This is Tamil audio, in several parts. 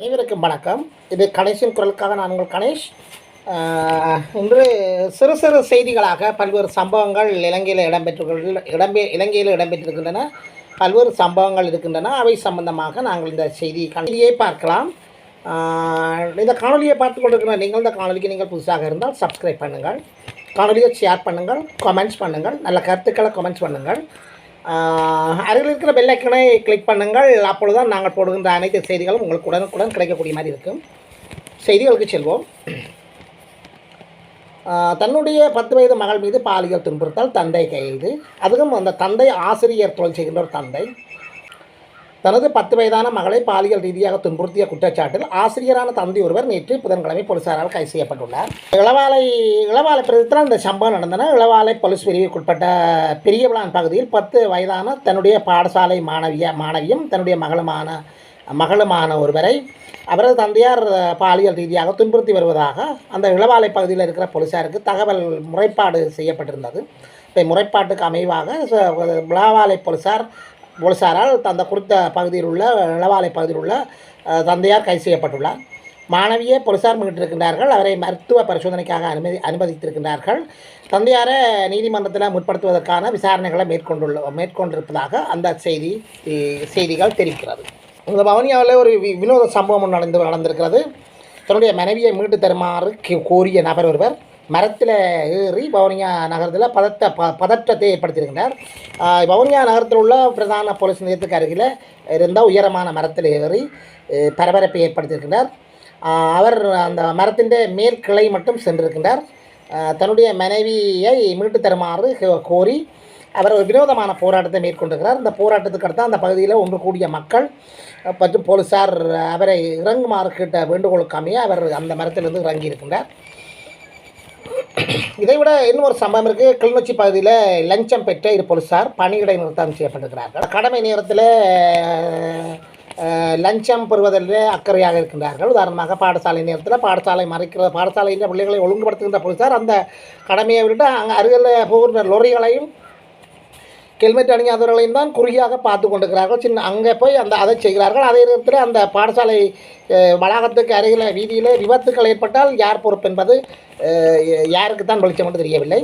அனைவருக்கும் வணக்கம். இது கணேஷின் குரலுக்காக நான் உங்கள் கணேஷ். இன்று சிறு சிறு செய்திகளாக பல்வேறு சம்பவங்கள் இலங்கையில் இடம்பெற்று இடம்பெ இலங்கையில் இடம்பெற்றிருக்கின்றன பல்வேறு சம்பவங்கள் இருக்கின்றன. அவை சம்பந்தமாக நாங்கள் இந்த செய்தி காணொலியை பார்க்கலாம். இந்த காணொலியை பார்த்து கொண்டிருக்கிற நீங்கள் இந்த காணொலிக்கு நீங்கள் புதுசாக இருந்தால் சப்ஸ்கிரைப் பண்ணுங்கள். காணொலியை ஷேர் பண்ணுங்கள் கமெண்ட்ஸ் பண்ணுங்கள் நல்ல கருத்துக்களை கமெண்ட்ஸ் பண்ணுங்கள். அருகில் இருக்கிற பெல் ஐக்கனை கிளிக் பண்ணுங்கள். அப்பொழுதுதான் நாங்கள் போடுகின்ற அனைத்து செய்திகளும் உங்களுக்கு உடனுக்குடன் கிடைக்கக்கூடிய மாதிரி இருக்கும். செய்திகளுக்கு செல்வோம். தன்னுடைய பத்து வயது மகள் மீது பாலியல் துன்புறுத்தல் தந்தை கைது. அதுவும் அந்த தந்தை ஆசிரியர் தொழில் செய்கின்ற ஒரு தந்தை. தனது பத்து வயதான மகளை பாலியல் ரீதியாக துன்புறுத்திய குற்றச்சாட்டில் ஆசிரியரான தந்தை ஒருவர் நேற்று புதன்கிழமை போலீசாரால் கைது செய்யப்பட்டுள்ளார். இளவாலை இளவாலை பிரதேசத்தில் இந்த சம்பவம் நடந்தன. இளவாலை போலீஸ் பிரிவுக்குட்பட்ட பெரியவிளான் பகுதியில் பத்து வயதான தன்னுடைய பாடசாலை மாணவிய மாணவியும் தன்னுடைய மகளுமான மகளுமான ஒருவரை அவரது தந்தையார் பாலியல் ரீதியாக துன்புறுத்தி வருவதாக அந்த இளவாலை பகுதியில் இருக்கிற போலீசாருக்கு தகவல் முறைப்பாடு செய்யப்பட்டிருந்தது. இப்போ முறைப்பாட்டுக்கு அமைவாக விழாவாலை இளவாலை போலீசார் போலீசாரால் அந்த குறித்த பகுதியில் உள்ள நிலவாலை பகுதியில் உள்ள தந்தையார் கைது செய்யப்பட்டுள்ளார். மாணவியை போலீசார் மீட்டிருக்கின்றார்கள் அவரை மருத்துவ பரிசோதனைக்காக அனுமதி அனுமதித்திருக்கின்றார்கள். தந்தையாரை நீதிமன்றத்தில் முற்படுத்துவதற்கான விசாரணைகளை மேற்கொண்டுள்ள மேற்கொண்டிருப்பதாக அந்த செய்தி செய்திகள் தெரிவிக்கிறது. இந்த பவனியாவில் ஒரு வி- வினோத சம்பவம் நடந்து நடந்திருக்கிறது. தன்னுடைய மனைவியை மீட்டு தருமாறு கோரிய நபர் ஒருவர் மரத்தில் ஏறி வவுனியா நகரத்தில் பதட்ட ப பதற்றத்தை ஏற்படுத்தியிருக்கின்றார் பவனியா வவுனியா நகரத்தில் உள்ள பிரதான போலீஸ் நிலையத்துக்கு அருகில் இருந்த உயரமான மரத்தில் ஏறி பரபரப்பை ஏற்படுத்தியிருக்கிறார். அவர் அந்த மரத்தின் மேற்கிளை மட்டும் சென்றிருக்கின்றார் தன்னுடைய மனைவியை மீட்டு தருமாறு கோ- கோரி அவர் ஒரு வினோதமான போராட்டத்தை மேற்கொண்டிருக்கிறார். இந்த போராட்டத்துக்கு அடுத்து அந்த பகுதியில் ஒன்று கூடிய மக்கள் மற்றும் போலீசார் அவரை இறங்குமாறு கேட்ட வேண்டுகோளுக்கு அமைய அவர் அந்த மரத்திலிருந்து இறங்கியிருக்கின்றார் இதை இதைவிட இன்னும் ஒரு சம்பவம் இருக்குது கிளிநொச்சி பகுதியில் லஞ்சம் பெற்ற இரு போலீசார் பணியிடை நிறுத்தம் செய்யப்பட்டிருக்கிறார்கள். கடமை நேரத்தில் லஞ்சம் பெறுவதில் அக்கறையாக இருக்கின்றார்கள். உதாரணமாக பாடசாலை நேரத்தில் பாடசாலை மறைக்கிற பாடசாலையில் பிள்ளைகளை ஒழுங்குபடுத்துகின்ற போலீசார் அந்த கடமையை விட்டு அங்கே அருகில் போகின்ற லொரிகளையும் ஹெல்மெட் அணியாதவர்களையும் தான் குறியாக பார்த்து கொண்டிருக்கிறார்கள். சின்ன அங்கே போய் அந்த அதை செய்கிறார்கள். அதே நேரத்தில் அந்த பாடசாலை வளாகத்துக்கு அருகில் வீதியில் விபத்துக்கள் ஏற்பட்டால் யார் பொறுப்பு என்பது யாருக்கு தான் வெளிச்சம் என்று தெரியவில்லை.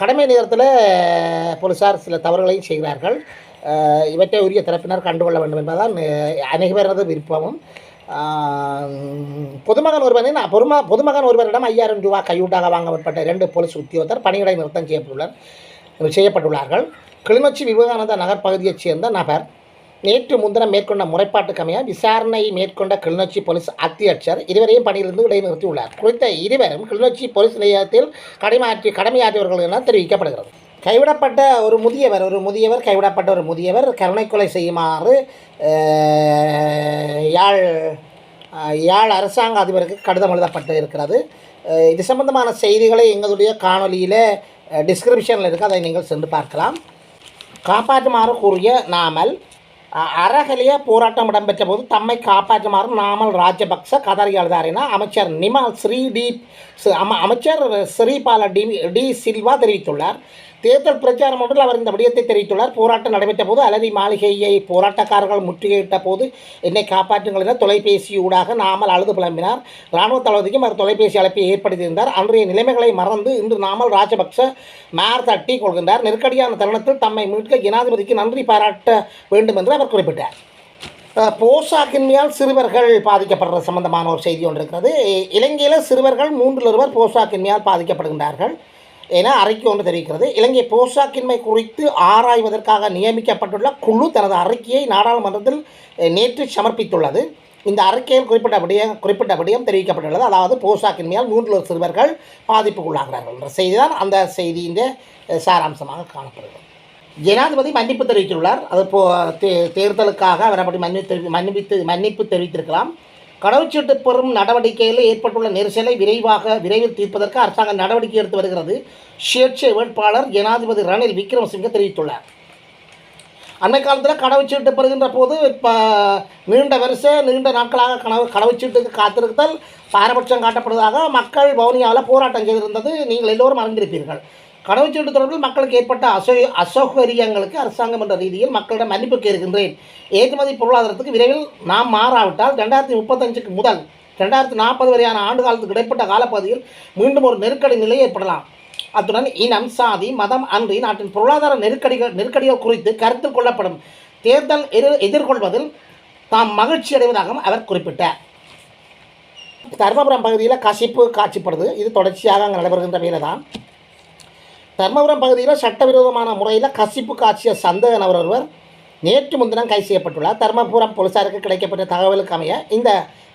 கடமை நேரத்தில் போலீஸார் சில தவறுகளையும் செய்கிறார்கள். இவற்றை உரிய தரப்பினர் கண்டுகொள்ள வேண்டும் என்பதுதான் அனைவரது விருப்பமும். பொதுமகன் ஒருவரின் பொதும பொதுமகன் ஒருவரிடம் ஐயாயிரம் ரூபாய் கையூட்டாக வாங்கப்பட்ட இரண்டு போலீஸ் உத்தியோகத்தர் பணியிடை நிறுத்தம் செய்யப்பட்டுள்ளனர் செய்யப்பட்டுள்ளார்கள். கிளிநொச்சி விவேகானந்தா நகர் பகுதியைச் சேர்ந்த நபர். நேற்று முன்தினம் மேற்கொண்ட முறைப்பாட்டுக்கமைய விசாரணை மேற்கொண்ட கிளிநொச்சி போலீஸ் அத்தியட்சர் இருவரையும் பணியிலிருந்து இடைநிறுத்தியுள்ளார். குறித்த இருவரும் கிளிநொச்சி போலீஸ் நிலையத்தில் கடமையாற்றி கடமையாற்றியவர்கள் என தெரிவிக்கப்படுகிறது. கைவிடப்பட்ட ஒரு முதியவர் ஒரு முதியவர் கைவிடப்பட்ட ஒரு முதியவர் கருணை கொலை செய்யுமாறு யாழ் யாழ் அரசாங்க அதிபருக்கு கடிதம் எழுதப்பட்டு இருக்கிறது. இது சம்பந்தமான செய்திகளை எங்களுடைய காணொலியில் டிஸ்கிரிப்ஷனில் இருக்குது அதை நீங்கள் சென்று பார்க்கலாம். காப்பாற்றுமாறு கூறிய நாமல் அ- போராட்டம் இடம்பெற்ற போது தம்மை காப்பாற்றுமாறு நாமல் ராஜபக்ச கதறி எழுதாரினா அமைச்சர் நிமால் ஸ்ரீ டி அமைச்சர் ஸ்ரீபால டி டி சில்வா தெரிவித்துள்ளார். தேர்தல் பிரச்சாரம் ஒன்றில் அவர் இந்த விடயத்தை தெரிவித்துள்ளார். போராட்டம் நடைபெற்ற போது அலரி மாளிகையை போராட்டக்காரர்கள் முற்றுகையிட்ட போது என்னை காப்பாற்றுங்கள் என தொலைபேசியூடாக நாமல் அழுது புலம்பினார். இராணுவ தளபதிக்கும் அவர் தொலைபேசி அழைப்பை ஏற்படுத்தியிருந்தார். அன்றைய நிலைமைகளை மறந்து இன்று நாமல் ராஜபக்ச மேர் தட்டி கொள்கின்றார். நெருக்கடியான தருணத்தில் தம்மை மீட்க ஜனாதிபதிக்கு நன்றி பாராட்ட வேண்டும் என்று அவர் குறிப்பிட்டார். போசாக்கின்மையால் சிறுவர்கள் பாதிக்கப்படுற சம்பந்தமான ஒரு செய்தி ஒன்று இருக்கிறது. இலங்கையில் சிறுவர்கள் மூன்றில் ஒருவர் போசாக்கின்மையால் பாதிக்கப்படுகின்றார்கள். என அறிக்கை ஒன்று தெரிவிக்கிறது. இலங்கை போஷாக்கின்மை குறித்து ஆராய்வதற்காக நியமிக்கப்பட்டுள்ள குழு தனது அறிக்கையை நாடாளுமன்றத்தில் நேற்று சமர்ப்பித்துள்ளது. இந்த அறிக்கையில் குறிப்பிட்ட விடயம் குறிப்பிட்ட விடயம் தெரிவிக்கப்பட்டுள்ளது. அதாவது போஷாக்கின்மையால் மூன்று சிறுவர்கள் பாதிப்புக்குள்ளாகிறார்கள் என்ற செய்தி தான் அந்த செய்தியின் சாராம்சமாக காணப்படுகிறது. ஜனாதிபதி மன்னிப்பு தெரிவித்துள்ளார். அது போ தே தேர்தலுக்காக அவர் அப்படி மன்னிப்பு மன்னிப்பு மன்னிப்பு தெரிவித்திருக்கலாம். கடவுச்சீட்டு பெறும் நடவடிக்கையில் ஏற்பட்டுள்ள நெரிசலை விரைவாக விரைவில் தீர்ப்பதற்கு அரசாங்கம் நடவடிக்கை எடுத்து வருகிறது. சுயேட்சை வேட்பாளர் ஜனாதிபதி ரணில் விக்ரமசிங்க தெரிவித்துள்ளார். அண்மை காலத்தில் கடவுச்சீட்டு பெறுகின்ற போது இப்போ நீண்ட வரிசை நீண்ட நாட்களாக கனவு கடவுச்சீட்டுக்கு காத்திருத்தல் பாரபட்சம் காட்டப்படுவதாக மக்கள் வவுனியாவில் போராட்டம் செய்திருந்தது. நீங்கள் எல்லோரும் அறிந்திருப்பீர்கள். கடவுச்சீட்டு தொடர்பில் மக்களுக்கு ஏற்பட்ட அசோ அசௌகரியங்களுக்கு அரசாங்கம் என்ற ரீதியில் மக்களிடம் மன்னிப்பு கேட்கின்றேன். ஏற்றுமதி பொருளாதாரத்துக்கு விரைவில் நாம் மாறாவிட்டால் ரெண்டாயிரத்தி முப்பத்தஞ்சுக்கு முதல் ரெண்டாயிரத்தி நாற்பது வரையான ஆண்டு காலத்துக்கு இடைப்பட்ட காலப்பகுதியில் மீண்டும் ஒரு நெருக்கடி நிலை ஏற்படலாம். அத்துடன் இனம் சாதி மதம் அன்றி நாட்டின் பொருளாதார நெருக்கடிகள் நெருக்கடிகள் குறித்து கருத்தில் கொள்ளப்படும் தேர்தல் எதிர் எதிர்கொள்வதில் தாம் மகிழ்ச்சி அடைவதாகவும் அவர் குறிப்பிட்டார். தர்மபுரம் பகுதியில் கசிப்பு காட்சிப்படுது. இது தொடர்ச்சியாக அங்கே நடைபெறுகின்ற வேலை தான் தர்மபுரம் பகுதியில் சட்டவிரோதமான முறையில் கசிப்பு காட்சிய சந்தேக நபர் ஒருவர் நேற்று முன்தினம் கைது செய்யப்பட்டுள்ளார். தர்மபுரம் போலீசாருக்கு கிடைக்கப்பட்ட தகவலுக்கு அமைய இந்த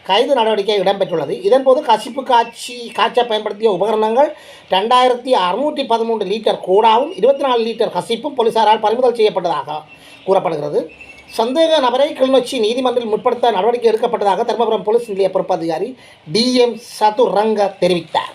கைது நடவடிக்கை இடம்பெற்றுள்ளது. இதன்போது கசிப்பு காட்சி காய்ச்ச பயன்படுத்திய உபகரணங்கள் ரெண்டாயிரத்தி அறுநூற்றி பதிமூன்று லிட்டர் கூடாவும் இருபத்தி நாலு லிட்டர் கசிப்பும் போலீசாரால் பறிமுதல் செய்யப்பட்டதாக கூறப்படுகிறது. சந்தேக நபரை கிளிநொச்சி நீதிமன்றில் முற்படுத்த நடவடிக்கை எடுக்கப்பட்டதாக தர்மபுரம் போலீஸ் நிலைய பொறுப்பு அதிகாரி டிஎம் சதுரங்க தெரிவித்தார்.